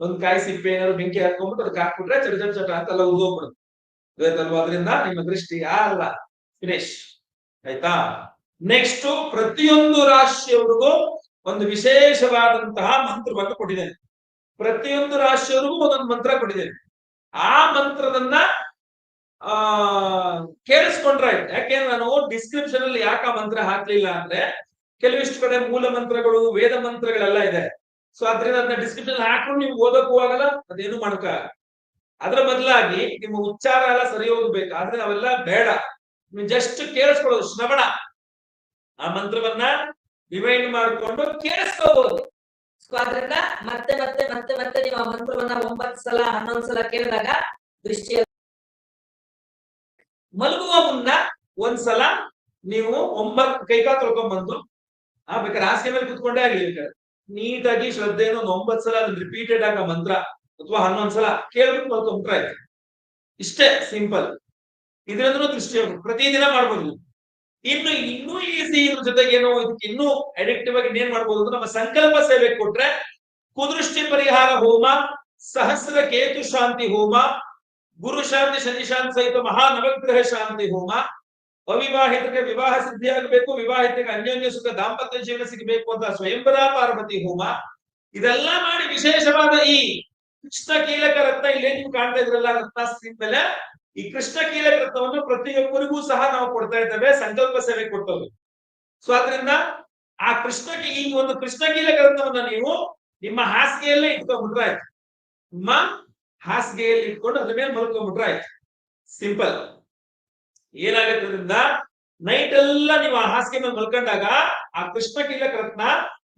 [SPEAKER 1] ಒಂದ್ ಕಾಯಿ ಸಿಪ್ಪೆ ಏನಾದ್ರು ಬೆಂಕಿ ಹಾಕೊಂಡ್ಬಿಟ್ಟು ಅದಕ್ಕೆ ಹಾಕ್ಬಿಟ್ರೆ ಚಟ ಚಟ ಚಟ ಅಂತ ಎಲ್ಲ ಉದೋಗ್ಬಿಡುತ್ತೆ ಅದರಿಂದ ನಿಮ್ಮ ದೃಷ್ಟಿ ಅಲ್ಲ. ಫಿನಿಶ್ ಆಯ್ತಾ? ನೆಕ್ಸ್ಟ್ ಪ್ರತಿಯೊಂದು ರಾಶಿಯವರಿಗೂ ಒಂದು ವಿಶೇಷವಾದಂತಹ ಮಂತ್ರವನ್ನು ಕೊಟ್ಟಿದ್ದೇನೆ. ಪ್ರತಿಯೊಂದು ರಾಶಿಯವರಿಗೂ ಒಂದೊಂದು ಮಂತ್ರ ಕೊಟ್ಟಿದ್ದೇನೆ. ಆ ಮಂತ್ರದನ್ನ, ಆ, ಕೇಳಿಸ್ಕೊಂಡ್ರೆ ಯಾಕೆಂದ್ರೆ ನಾನು ಡಿಸ್ಕ್ರಿಪ್ಷನ್ ಅಲ್ಲಿ ಯಾಕೆ ಆ ಮಂತ್ರ ಹಾಕ್ಲಿಲ್ಲ ಅಂದ್ರೆ ಕೆಲವಿಷ್ಟು ಕಡೆ ಮೂಲ ಮಂತ್ರಗಳು, ವೇದ ಮಂತ್ರಗಳೆಲ್ಲ ಇದೆ. ಸೊ ಅದರಿಂದ ಅದನ್ನ ಡಿಸ್ಕ್ರಿಪ್ಷನ್ ಹಾಕೊಂಡು ನೀವು ಓದಕ್ಕೂ ಆಗಲ್ಲ, ಅದೇನು ಮಾಡಕ ಅದ್ರ ಬದಲಾಗಿ ನಿಮ್ಮ ಉಚ್ಚಾರ ಎಲ್ಲ ಸರಿ ಹೋಗ್ಬೇಕು ಆದ್ರೆ ಅವೆಲ್ಲ ಬೇಡ. ನೀವು ಜಸ್ಟ್ ಕೇಳಿಸ್ಕೊಳ್ಳೋದು ಶ್ರವಣ. ಆ ಮಂತ್ರವನ್ನ ರಿವೈಂಡ್ ಮಾಡ್ಕೊಂಡು ಕೇಳಿಸ್ಕೋಬಹುದು
[SPEAKER 2] ಸೊ ಮತ್ತೆ ಮತ್ತೆ ಮತ್ತೆ ಮತ್ತೆ ನೀವು ಆ ಮಂತ್ರವನ್ನ ಒಂಬತ್ತು ಸಲ, ಹನ್ನೊಂದು ಸಲ ಕೇಳಿದಾಗ ದೃಷ್ಟಿಯ
[SPEAKER 1] ಮಲಗುವ ಮುನ್ನ ಒಂದ್ಸಲ ನೀವು ಒಂಬತ್ತು ಕೈಕಾ ತೊಳ್ಕೊಂಡ್ಬಂದು ಆ ಬೇಕಾದ್ರೆ ಹಾಸಿಗೆ ಮೇಲೆ ಕುತ್ಕೊಂಡೇ ಆಗಲಿ ನೀಟಾಗಿ ಶ್ರದ್ಧೆಯನ್ನು ಏನು ಒಂಬತ್ತು ಸಲ ಅದನ್ನ ರಿಪೀಟೆಡ್ ಆಗ ಮಂತ್ರ ಅಥವಾ ಹನ್ನೊಂದ್ ಸಲ ಕೇಳ್ಬಿಟ್ಟು ಮಲ್ಕೊಂಡ್ಬಿಟ್ರೆ ಆಯ್ತು ಇಷ್ಟೇ ಸಿಂಪಲ್ ಇದರಿಂದ ದೃಷ್ಟಿ. ಪ್ರತಿದಿನ ಮಾಡ್ಬೋದು. ಇನ್ನು, ಇನ್ನೂ ಈಸಿ ಇದ್ರ ಜೊತೆಗೆ ಏನೋ ಇದಕ್ಕೆ ಇನ್ನೂ ಅಡಿಕ್ಟಿವ್ ಆಗಿ ಏನ್ ಮಾಡ್ಬೋದು ಅಂದ್ರೆ ನಮ್ಮ ಸಂಕಲ್ಪ ಸೇವೆ ಕೊಟ್ರೆ ಕುದೃಷ್ಟಿ ಪರಿಹಾರ ಹೋಮ, ಸಹಸ್ರ ಕೇತು ಶಾಂತಿ ಹೋಮ, ಗುರು ಶಾಂತಿ, ಶನಿ ಶಾಂತಿ ಸಹಿತ ಮಹಾ ನವಗ್ರಹ ಶಾಂತಿ ಹೋಮ, ಅವಿವಾಹಿತಕ್ಕೆ ವಿವಾಹ ಸಿದ್ಧಿ ಆಗಬೇಕು ವಿವಾಹಿತಕ್ಕೆ ಅನ್ಯೋನ್ಯ ಸುಖ, ದಾಂಪತ್ಯ ಜೀವನ ಸಿಗಬೇಕು ಅಂತ ಸ್ವಯಂವರ ಪಾರ್ವತಿ ಹೋಮ. ಇದೆಲ್ಲ ಮಾಡಿ ವಿಶೇಷವಾದ ಈ ಕೃಷ್ಣ ಕೀಲಕ ರತ್ನ ಇಲ್ಲೇ ನೀವು ಕಾಣ್ತಾ ಇದ್ರಲ್ಲ ರತ್ನ ಮೇಲೆ ಈ ಕೃಷ್ಣ ಕೀಲಕ ರತ್ನವನ್ನು ಪ್ರತಿಯೊಬ್ಬರಿಗೂ ಸಹ ನಾವು ಕೊಡ್ತಾ ಇದ್ದೇವೆ, ಸಂಕಲ್ಪ ಸೇವೆ ಕೊಟ್ಟೋದು ಸೊ ಅದರಿಂದ ಆ ಕೃಷ್ಣ ಈ ಒಂದು ಕೃಷ್ಣ ಕೀಲಕ ರತ್ನವನ್ನ ನೀವು ನಿಮ್ಮ ಹಾಸಿಗೆಯಲ್ಲೇ ಇಟ್ಕೊಂಡ್ಬಿಟ್ರಾಯ್ತು ನಿಮ್ಮ ಹಾಸಿಗೆಯಲ್ಲಿ ಇಟ್ಕೊಂಡು ಅದ್ರ ಮೇಲೆ ಮಲ್ಕೊಂಡ್ಬಿಟ್ರಾಯ್ತು ಸಿಂಪಲ್ ಏನಾಗುತ್ತೆ ನೈಟ್ ಎಲ್ಲ ನೀವು ಆ ಹಾಸಿಗೆ ಮೇಲೆ ಮಲ್ಕೊಂಡಾಗ ಆ ಕೃಷ್ಣ ಕೀಲಕ ರತ್ನ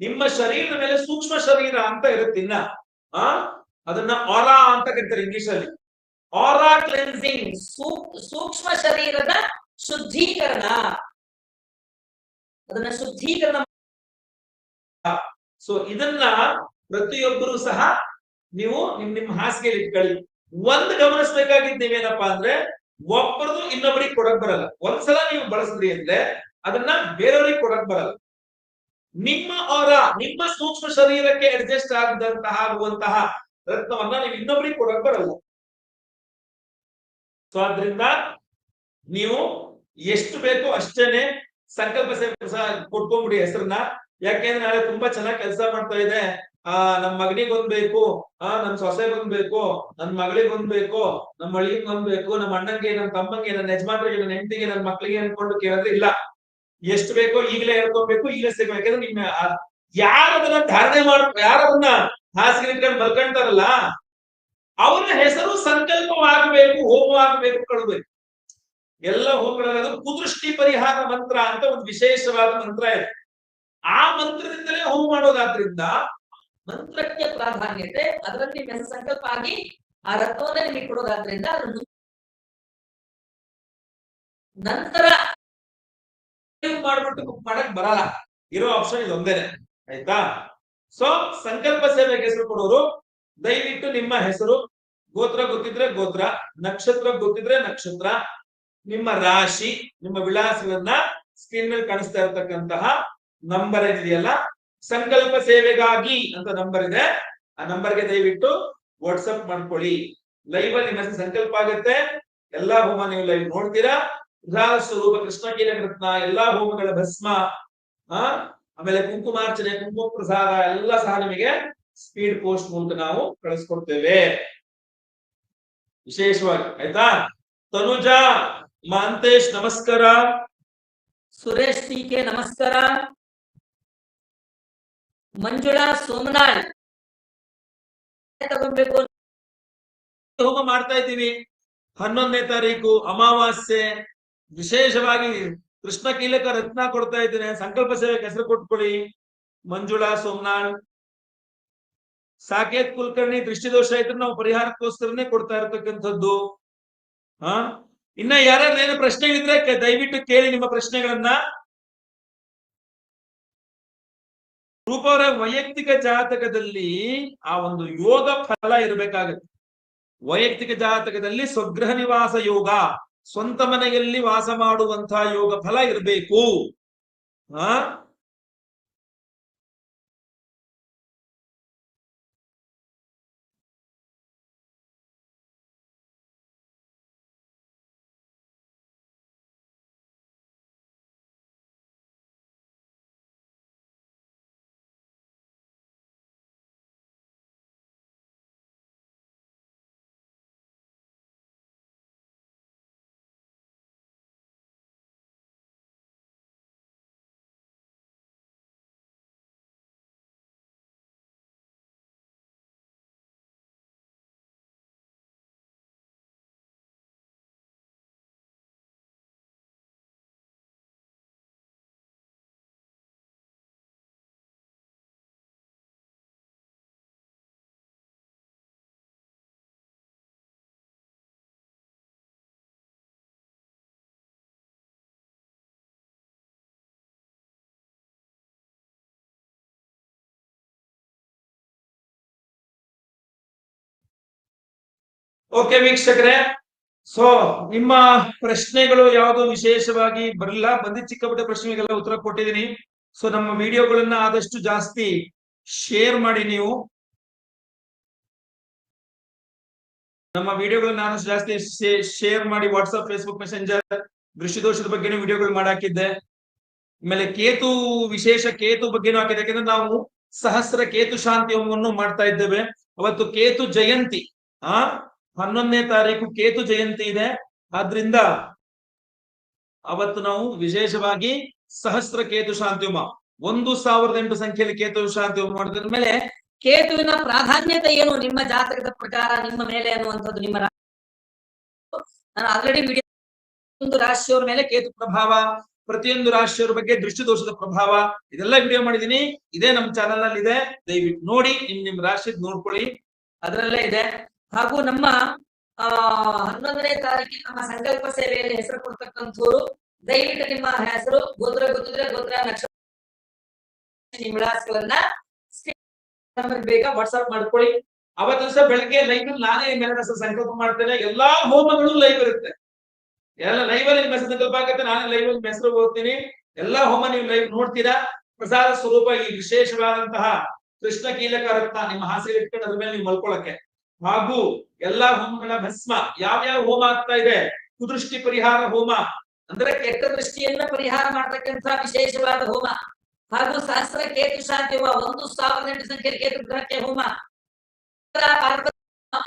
[SPEAKER 1] ನಿಮ್ಮ ಶರೀರದ ಮೇಲೆ ಸೂಕ್ಷ್ಮ ಶರೀರ ಅಂತ ಇರುತ್ತಿನ್ನ ಆ? ಅದನ್ನ ಆರಾ ಅಂತ ಕರೀತಾರೆ ಇಂಗ್ಲಿಷ್ ಅಲ್ಲಿ. ಆರಾ ಕ್ಲೆನ್ಸಿಂಗ್
[SPEAKER 2] ಸೂಕ್ಷ್ಮ ಶರೀರದ ಶುದ್ಧೀಕರಣ. ಅದನ್ನ ಶುದ್ಧೀಕರಣ
[SPEAKER 1] ಸೊ ಇದನ್ನ ಪ್ರತಿಯೊಬ್ಬರು ಸಹ ನೀವು ನಿಮ್ ನಿಮ್ ಹಾಸಿಗೆಯಲ್ಲಿ ಇಟ್ಕೊಳ್ಳಿ. ಒಂದ್ ಗಮನಿಸ್ಬೇಕಾಗಿದ್ದು ನೀವೇನಪ್ಪಾ ಅಂದ್ರೆ ಒಬ್ಬರದು ಇನ್ನೊಬ್ಬರಿಗೆ ಕೊಡಕ್ ಬರಲ್ಲ. ಒಂದ್ಸಲ ನೀವು ಬಳಸಿದ್ರಿ ಅಂದ್ರೆ, ಅದನ್ನ ಬೇರೆಯವ್ರಿಗೆ ಕೊಡಕ್ ಬರಲ್ಲ. ನಿಮ್ಮ ಅವರ ನಿಮ್ಮ ಸೂಕ್ಷ್ಮ ಶರೀರಕ್ಕೆ ಅಡ್ಜಸ್ಟ್ ಆಗದಂತಹ ಆಗುವಂತಹ ರತ್ನವನ್ನ ನೀವು ಇನ್ನೊಬ್ಬರಿಗೆ ಕೊಡಕ್ ಬರಲ್ಲ. ಸೊ ಆದ್ರಿಂದ ನೀವು ಎಷ್ಟು ಬೇಕೋ ಅಷ್ಟೇನೆ ಸಂಕಲ್ಪ ಕೊಟ್ಕೊಂಡ್ಬಿಡಿ ಹೆಸರನ್ನ. ಯಾಕೆಂದ್ರೆ ನಾಳೆ ತುಂಬಾ ಚೆನ್ನಾಗಿ ಕೆಲಸ ಮಾಡ್ತಾ ಇದೆ. ಆ, ನಮ್ ಮಗನಿಗೆ ಒಂದ್ ಬೇಕು, ಆ, ನಮ್ ಸೊಸೆಗ್ ಒಂದ್ ಬೇಕು, ನನ್ ಮಗಳಿಗೆ ಒಂದ್ ಬೇಕು, ನಮ್ ಒಂದ್ ಬೇಕು, ನಮ್ ಅಣ್ಣಂಗೆ ನಮ್ ತಮ್ಮಂಗೆ ನನ್ನ ಯಜಮಾನ್ರಿಗೆ ನನ್ನ ಹೆಂಡಿಗೆ ನನ್ನ ಮಕ್ಳಿಗೆ ಅನ್ಕೊಂಡು ಕೇಳಿದ್ರೆ ಇಲ್ಲ. ಎಷ್ಟು ಬೇಕೋ ಈಗಲೇ ಹೇಳ್ಕೊಬೇಕು, ಈಗಲೇ ಸಿಗ್ಬೇಕು. ಯಾಕಂದ್ರೆ ನಿಮ್ಮ ಯಾರದನ್ನ ಧಾರಣೆ ಮಾಡ್ ಯಾರದನ್ನ ಹಾಸಿಗೆ ಮಲ್ಕೊಂತಾರಲ್ಲ ಅವರ ಹೆಸರು ಸಂಕಲ್ಪವಾಗಬೇಕು, ಹೋಮವಾಗಬೇಕು ಕಳಬೇಕು ಎಲ್ಲ ಹೋಮಗಳಲ್ಲಿ ಅದು ಕುದೃಷ್ಟಿ ಪರಿಹಾರ ಮಂತ್ರ ಅಂತ ಒಂದು ವಿಶೇಷವಾದ ಮಂತ್ರ ಇದೆ. ಆ ಮಂತ್ರದಿಂದಲೇ ಹೋಮ ಮಾಡೋದಾದ್ರಿಂದ
[SPEAKER 2] ಮಂತ್ರಕ್ಕೆ ಪ್ರಾಧಾನ್ಯತೆ, ಅದರಲ್ಲಿ ನಿಮ್ಮ ಸಂಕಲ್ಪ ಆಗಿ ಆ ರತ್ನವನ್ನ ನಿಮಗೆ ಕೊಡೋದಾದ್ರಿಂದ ನಂತರ
[SPEAKER 1] ಮಾಡ್ಬಿಟ್ಟು ಮಾಡಕ್ ಬರಲ್ಲ. ಇರೋ ಆಪ್ಷನ್ ಇದೊಂದೇನೆ. ಆಯ್ತಾ? ಸೊ ಸಂಕಲ್ಪ ಸೇವೆಗೆ ಹೆಸರು ಕೊಡೋರು ದಯವಿಟ್ಟು ನಿಮ್ಮ ಹೆಸರು ಗೋತ್ರ ಗೊತ್ತಿದ್ರೆ ಗೋತ್ರ, ನಕ್ಷತ್ರ ಗೊತ್ತಿದ್ರೆ ನಕ್ಷತ್ರ, ನಿಮ್ಮ ರಾಶಿ, ನಿಮ್ಮ ವಿಳಾಸವನ್ನ ಸ್ಕ್ರೀನ್ ಮೇಲೆ ಕಾಣಿಸ್ತಾ ಇರತಕ್ಕಂತಹ ನಂಬರ್ ಏನಿದೆಯಲ್ಲ ಸಂಕಲ್ಪ ಸೇವೆಗಾಗಿ ಅಂತ ನಂಬರ್ ಇದೆ. ಆ ನಂಬರ್ಗೆ ದಯವಿಟ್ಟು ವಾಟ್ಸಪ್ ಮಾಡ್ಕೊಳ್ಳಿ. ಲೈವ್ ಅಲ್ಲಿ ನಿಮ್ಮ ಸಂಕಲ್ಪ ಆಗುತ್ತೆ. ಎಲ್ಲಾ ಹೋಮ ನೀವು ಲೈವ್ ನೋಡ್ತೀರಾ. ಉದಾರ ಸ್ವರೂಪ ಕೃಷ್ಣ ರತ್ನ ಎಲ್ಲಾ ಹೋಮಗಳ ಭಸ್ಮ, ಆ, ಆಮೇಲೆ ಕುಂಕುಮಾರ್ಚನೆ, ಕುಂಕುಮ ಪ್ರಸಾದ, ಎಲ್ಲ ಸಹ ನಿಮಗೆ ಸ್ಪೀಡ್ ಪೋಸ್ಟ್ ಮೂಲಕ ನಾವು ಕಳಿಸ್ಕೊಡ್ತೇವೆ. ವಿಶೇಷವಾಗಿ ಆಯ್ತಾ? ತನುಜಾ ಮಾಂತೇಶ್ ನಮಸ್ಕಾರ.
[SPEAKER 2] ಸುರೇಶ್ ಟಿ ಕೆ ನಮಸ್ಕಾರ. ಮಂಜುಳಾ ಸೋಮನಾಳ್. ತಗೊಬೇಕು
[SPEAKER 1] ಹೋಮ ಮಾಡ್ತಾ ಇದ್ದೀವಿ ಹನ್ನೊಂದನೇ ತಾರೀಕು ಅಮಾವಾಸ್ಯೆ. ವಿಶೇಷವಾಗಿ ಕೃಷ್ಣ ಕೀಲಕ ರತ್ನ ಕೊಡ್ತಾ ಇದ್ದೇನೆ. ಸಂಕಲ್ಪ ಸೇವೆಗೆ ಹೆಸರು ಕೊಟ್ಕೊಳ್ಳಿ ಮಂಜುಳಾ ಸೋಮನಾಳ್. ಸಾಕೇತ್ ಕುಲಕರ್ಣಿ ದೃಷ್ಟಿದೋಷ ಇದ್ರೆ ನಾವು ಪರಿಹಾರಕ್ಕೋಸ್ಕರನೇ ಕೊಡ್ತಾ ಇರತಕ್ಕಂಥದ್ದು. ಹ? ಇನ್ನ ಯಾರಾದ್ರೂ ಏನು ಪ್ರಶ್ನೆಗಳಿದ್ರೆ ದಯವಿಟ್ಟು ಕೇಳಿ ನಿಮ್ಮ ಪ್ರಶ್ನೆಗಳನ್ನ. ರೂಪವರ ವೈಯಕ್ತಿಕ ಜಾತಕದಲ್ಲಿ ಆ ಒಂದು ಯೋಗ ಫಲ ಇರಬೇಕಾಗತ್ತೆ. ವೈಯಕ್ತಿಕ ಜಾತಕದಲ್ಲಿ ಸ್ವಗೃಹ ನಿವಾಸ ಯೋಗ, ಸ್ವಂತ ಮನೆಯಲ್ಲಿ ವಾಸ ಮಾಡುವಂತಹ ಯೋಗ ಫಲ ಇರಬೇಕು. ಆ ಓಕೆ ವೀಕ್ಷಕರೇ. ಸೊ ನಿಮ್ಮ ಪ್ರಶ್ನೆಗಳು ಯಾವುದು ವಿಶೇಷವಾಗಿ ಬರಲ್ಲ ಬಂದಿದ್ದ ಚಿಕ್ಕ ಪುಟ್ಟ ಪ್ರಶ್ನೆಗೆಲ್ಲ ಉತ್ತರ ಕೊಟ್ಟಿದ್ದೀನಿ. ಸೊ ನಮ್ಮ ವಿಡಿಯೋಗಳನ್ನ ಆದಷ್ಟು ಜಾಸ್ತಿ ಶೇರ್ ಮಾಡಿ ನೀವು. ನಮ್ಮ ವಿಡಿಯೋಗಳನ್ನ ಆದಷ್ಟು ಜಾಸ್ತಿ ಶೇರ್ ಮಾಡಿ ವಾಟ್ಸಪ್ ಫೇಸ್ಬುಕ್ ಮೆಸೆಂಜರ್ ದೃಷ್ಟಿದೋಷದ ಬಗ್ಗೆನೂ ವಿಡಿಯೋಗಳು ಮಾಡಾಕಿದ್ದೆ. ಆಮೇಲೆ ಕೇತು, ವಿಶೇಷ ಕೇತು ಬಗ್ಗೆನೂ ಹಾಕಿದೆ ಯಾಕಂದ್ರೆ ನಾವು ಸಹಸ್ರ ಕೇತು ಶಾಂತಿ ಮಾಡ್ತಾ ಇದ್ದೇವೆ. ಅವತ್ತು ಕೇತು ಜಯಂತಿ, ಆ? ಹನ್ನೊಂದನೇ ತಾರೀಕು ಕೇತು ಜಯಂತಿ ಇದೆ. ಆದ್ರಿಂದ ಅವತ್ತು ನಾವು ವಿಶೇಷವಾಗಿ ಸಹಸ್ರ ಕೇತು ಶಾಂತಿಯುಮ ಒಂದು ಸಾವಿರದ ಎಂಟು ಸಂಖ್ಯೆಯಲ್ಲಿ ಕೇತು ಶಾಂತಿ ಮಾಡಿದ್ರ ಮೇಲೆ
[SPEAKER 2] ಕೇತುವಿನ ಪ್ರಾಧಾನ್ಯತೆ ಏನು? ನಿಮ್ಮ ಜಾತಕದ ಪ್ರಕಾರ, ನಿಮ್ಮ ಮೇಲೆ ಅನ್ನುವಂಥದ್ದು ನಿಮ್ಮ ನಾನು ಆಲ್ರೆಡಿ ವಿಡಿಯೋ ಒಂದು ರಾಶಿಯವರ ಮೇಲೆ ಕೇತು
[SPEAKER 1] ಪ್ರಭಾವ, ಪ್ರತಿಯೊಂದು ರಾಶಿಯವರ ಬಗ್ಗೆ ದೃಷ್ಟಿದೋಷದ ಪ್ರಭಾವ, ಇದೆಲ್ಲ ವಿಡಿಯೋ ಮಾಡಿದೀನಿ ಇದೇ ನಮ್ಮ ಚಾನಲ್ನಲ್ಲಿ ಇದೆ ದಯವಿಟ್ಟು ನೋಡಿ, ನಿಮ್ ನಿಮ್ ರಾಶಿ ನೋಡ್ಕೊಳ್ಳಿ.
[SPEAKER 2] ಅದರಲ್ಲೇ ಇದೆ. ಹಾಗೂ ನಮ್ಮ, ಆ, ಹನ್ನೊಂದನೇ ತಾರೀಕಿನ ನಮ್ಮ ಸಂಕಲ್ಪ ಸೇವೆಯಲ್ಲಿ ಹೆಸರು ಕೊಡ್ತಕ್ಕಂಥವ್ರು, ದಯವಿಟ್ಟು ನಿಮ್ಮ ಹೆಸರು ಗೋತ್ರ ಗೊತ್ತಿದ್ರೆ ಗೋತ್ರ ನಕ್ಷತ್ರ ವಿಳಾಸಗಳನ್ನ
[SPEAKER 1] ಬೇಗ ವಾಟ್ಸ್ಆಪ್ ಮಾಡ್ಕೊಳ್ಳಿ. ಅವತ್ತು ದಿವಸ ಬೆಳಗ್ಗೆ ಲೈವ್ ನಾನೇ ಮೇಲೆ ಸಂಕಲ್ಪ ಮಾಡ್ತೇನೆ. ಎಲ್ಲಾ ಹೋಮಗಳು ಲೈವ್ ಇರುತ್ತೆ. ಎಲ್ಲ ಲೈವ್ ಅಲ್ಲಿ ನಿಮ್ಮ ಸಂಕಲ್ಪ ಆಗುತ್ತೆ. ನಾನೇ ಲೈವ್ ಅಲ್ಲಿ ಹೆಸರು ಹೋಗ್ತೀನಿ ಎಲ್ಲಾ ಹೋಮ ನೀವು ಲೈವ್ ನೋಡ್ತೀರಾ? ಪ್ರಸಾದ ಸ್ವರೂಪ ಈ ವಿಶೇಷವಾದಂತಹ ಕೃಷ್ಣ ಕೀಲಕ ರತ್ನ ನಿಮ್ಮ ಹಾಸಿಗೆ ಇಟ್ಕೊಂಡು ಅದ್ರ ಮೇಲೆ ನೀವು ಮಲ್ಕೊಳಕ್ಕೆ ಹಾಗೂ ಎಲ್ಲಾ ಹೋಮಗಳ ಭಸ್ಮ. ಯಾವ್ಯಾವ ಹೋಮ ಆಗ್ತಾ ಇದೆ? ಕುದೃಷ್ಟಿ ಪರಿಹಾರ ಹೋಮ.
[SPEAKER 2] ಅಂದ್ರೆ ಕೆಟ್ಟ ದೃಷ್ಟಿಯನ್ನ ಪರಿಹಾರ ಮಾಡ್ತಕ್ಕಂಥ ವಿಶೇಷವಾದ ಹೋಮ. ಹಾಗೂ ಸಹಸ್ರ ಕೇತು ಶಾಂತಿ ಒಂದು ಸಾವಿರದ ಎಂಟು ಸಂಖ್ಯೆ ಕೇತು ಗ್ರಹಕ್ಕೆ ಹೋಮ.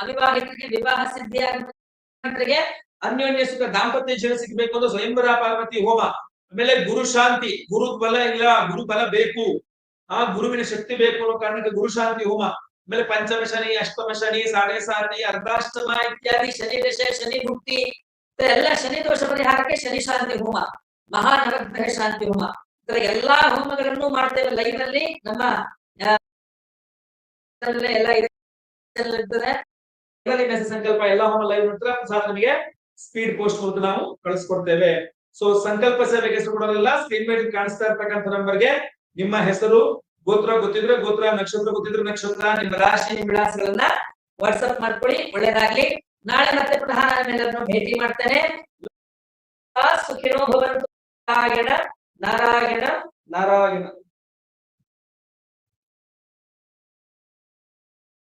[SPEAKER 2] ಅವಿವಾಹಿತರಿಗೆ ವಿವಾಹ ಸಿದ್ಧಿಯಾಗರಿಗೆ
[SPEAKER 1] ಅನ್ಯೋನ್ಯ ಸುಖ ದಾಂಪತ್ಯ ಜೀವನ ಸಿಗಬೇಕು ಅಂದ್ರೆ ಸ್ವಯಂವರ ಪಾರ್ವತಿ ಹೋಮ. ಆಮೇಲೆ ಗುರು ಶಾಂತಿ. ಗುರು ಬಲ ಇಲ್ಲ, ಗುರು ಬಲ ಬೇಕು. ಆ ಗುರುವಿನ ಶಕ್ತಿ ಬೇಕು ಅನ್ನೋ ಕಾರಣಕ್ಕೆ ಗುರು ಶಾಂತಿ ಹೋಮ. ಆಮೇಲೆ ಪಂಚಮ ಶನಿ, ಅಷ್ಟಮ ಶನಿ ಸಾಡೆ ಸಾರಿ ಅರ್ಧಾಷ್ಟಮ
[SPEAKER 2] ಇತ್ಯಾದಿ ಶನಿ ದಶೆ ಶನಿ ಭುಕ್ತಿ ಎಲ್ಲ ಶನಿ ದೋಷ ಪರಿಹಾರಕ್ಕೆ ಶನಿ ಶಾಂತಿ ಹೋಮ ಮಹಾ ನವಗ್ರಹ ಶಾಂತಿ ಹೋಮ. ಎಲ್ಲಾ ಹೋಮಗಳನ್ನು ಮಾಡ್ತೇವೆ ಲೈವ್ ಅಲ್ಲಿ ನಮ್ಮ ಎಲ್ಲ
[SPEAKER 1] ಸಂಕಲ್ಪ, ಎಲ್ಲ ಹೋಮ ಲೈವ್ ನಂತರ ಪ್ರಸಾದ ನಮಗೆ ಸ್ಪೀಡ್ ಪೋಸ್ಟ್ ಮೂಲಕ ನಾವು ಕಳಿಸ್ಕೊಡ್ತೇವೆ. ಸೊ ಸಂಕಲ್ಪ ಸೇವೆಗೆ ಹೆಸರು ಕೊಡೋದಿಲ್ಲ ಸ್ಕ್ರೀನ್ ಮೇಲೆ ಕಾಣಿಸ್ತಾ ಇರ್ತಕ್ಕಂಥ ನಂಬರ್ಗೆ ನಿಮ್ಮ ಹೆಸರು ಗೋತ್ರ ಗೊತ್ತಿದ್ರೆ ಗೋತ್ರ, ನಕ್ಷತ್ರ ಗೊತ್ತಿದ್ರೆ ನಕ್ಷತ್ರ, ನಿಮ್ಮ ರಾಶಿ,
[SPEAKER 2] ನಿಮ್ಮ ವಿಳಾಸಗಳನ್ನ ವಾಟ್ಸ್ಆಪ್ ಮಾಡ್ಕೊಳ್ಳಿ, ಒಳ್ಳೇದಾಗ್ಲಿ. ನಾಳೆ ಮತ್ತೆ ಪುನಃ ನಾನು ಭೇಟಿ ಮಾಡ್ತೇನೆ. ಸುಖಿನೋ ಭವಂತು ನಾರಾಯಣ ನಾರಾಯಣ
[SPEAKER 1] ನಾರಾಯಣ.